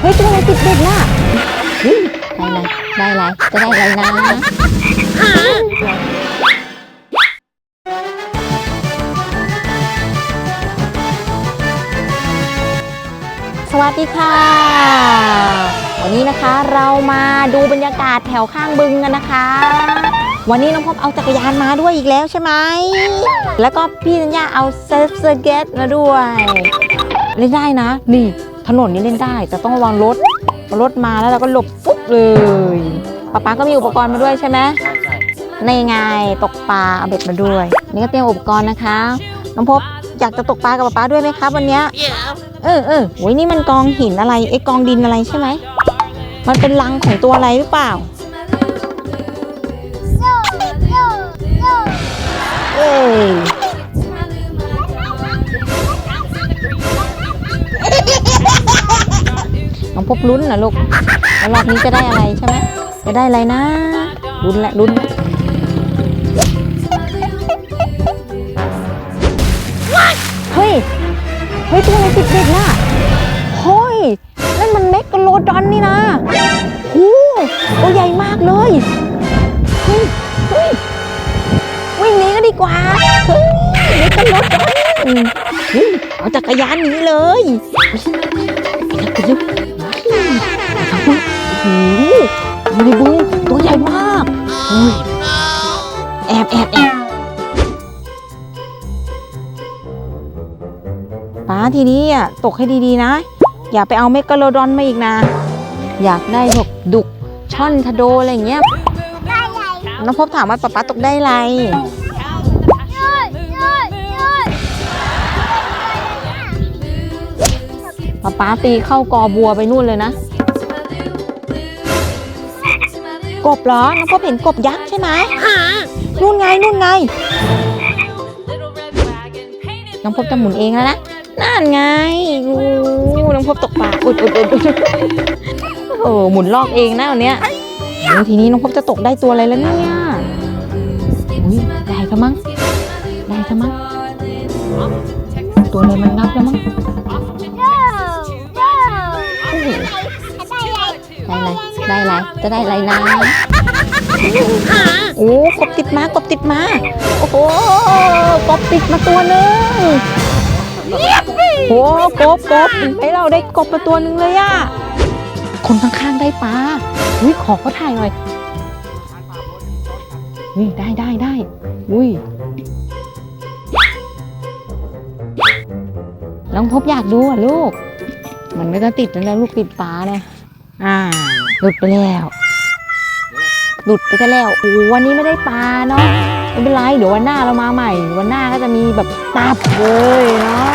เฮ้ยตัวอะไรติดเบ็ดน่ะเฮ้ยได้อะไรได้อะไรจะได้อะไรนะสวัสดีค่ะ วันนี้นะคะเรามาดูบรรยากาศแถวข้างบึงกันนะคะ วันนี้น้องพบเอาจักรยานมาด้วยอีกแล้วใช่ไหม แล้วก็พี่สัญญาเอาเซิร์ฟสเก็ตมาด้วยเล่นได้นะ นี่ ถนนนี้เล่นได้ แต่ต้องระวังรถรถมาแล้วเราก็หลบปุ๊บเลยป๊าป๊าก็มีอุปกรณ์มาด้วยใช่ไหมใช่ใช่ในไงตกปลาเอาเบ็ดมาด้วย นี่ก็เตรียมอุปกรณ์นะคะน้องพบอยากจะตกปลากับป๊าป๊าด้วยไหมครับวันเนี้ยเออเออโอ้ยนี่มันกองหินอะไรไอ้กองดินอะไรใช่ไหมมันเป็นรังของตัวอะไรหรือเปล่าเอ้ย พบลุ้นนะลูกแล้วรอบนี้จะได้อะไรใช่ไหมจะได้อะไรนะลุ้นแหละลุ้นละเฮ้ยเฮ้ยตัวอะไรติดเด็กน่ะเฮ้ยนั่นมันเมกโลดอนนี่นะโหตัวใหญ่มากเลยเฮ้ยเฮ้ยวิ่งหนีก็ดีกว่าเฮ้ยเมกโลดอนเอาจักรยานหนีเลย อ้โหอยู่ในบูตัวใหญ่มากเฮ้ยแอบแอบแอบป้าทีนี้อะตกให้ดีๆนะ อย่าไปเอาเมกะโลดอนมาอีกนะ อยากได้พวกดุกช่อนทะโดอะไรอย่างเงี้ยน้องพบถามว่าป๊าป๊าตกได้อะไรป๊าป๊าตีเข้ากอบัวไปนู่นเลยนะ กบเหรอ น้องพบเห็นกบยักษ์ใช่ไหมนู่นไงนู่นไง น้องพบจะหมุนเองแล้วนะนั่นไงโอ้น้องพบตกปลาอุดอุดอุดอุดโอ้หมุนลอกเองนะวันเนี้ยโอ้ทีนี้น้องพบจะตกได้ตัวอะไรแล้วเนี่ยอุ้ยได้ซะมั้งได้ซะมั้งตัวอะไรมันนับแล้วมั้ง ได้อะไรได้อะไรจะได้อะไรนะโอ้กบติดมากบติดมา โอ้โหกบติดมาตัวหนึ่งโอ้กบกบให้เราได้กบมาตัวหนึ่งเลยอะคนข้างๆได้ปลาอุ้ยขอเขาถ่ายหน่อยอุ้ยได้ได้ได้อุ้ยน้องพบอยากดูอะลูก มันไม่ต้องติดแล้วลูกติดปลาเนี่ย อ่าหลุดไปแล้ว หลุดไปซะแล้วโอ้วันนี้ไม่ได้ปลาเนาะไม่เป็นไรเดี๋ยววันหน้าเรามาใหม่ วันหน้าก็จะมีแบบตับเลยเนาะ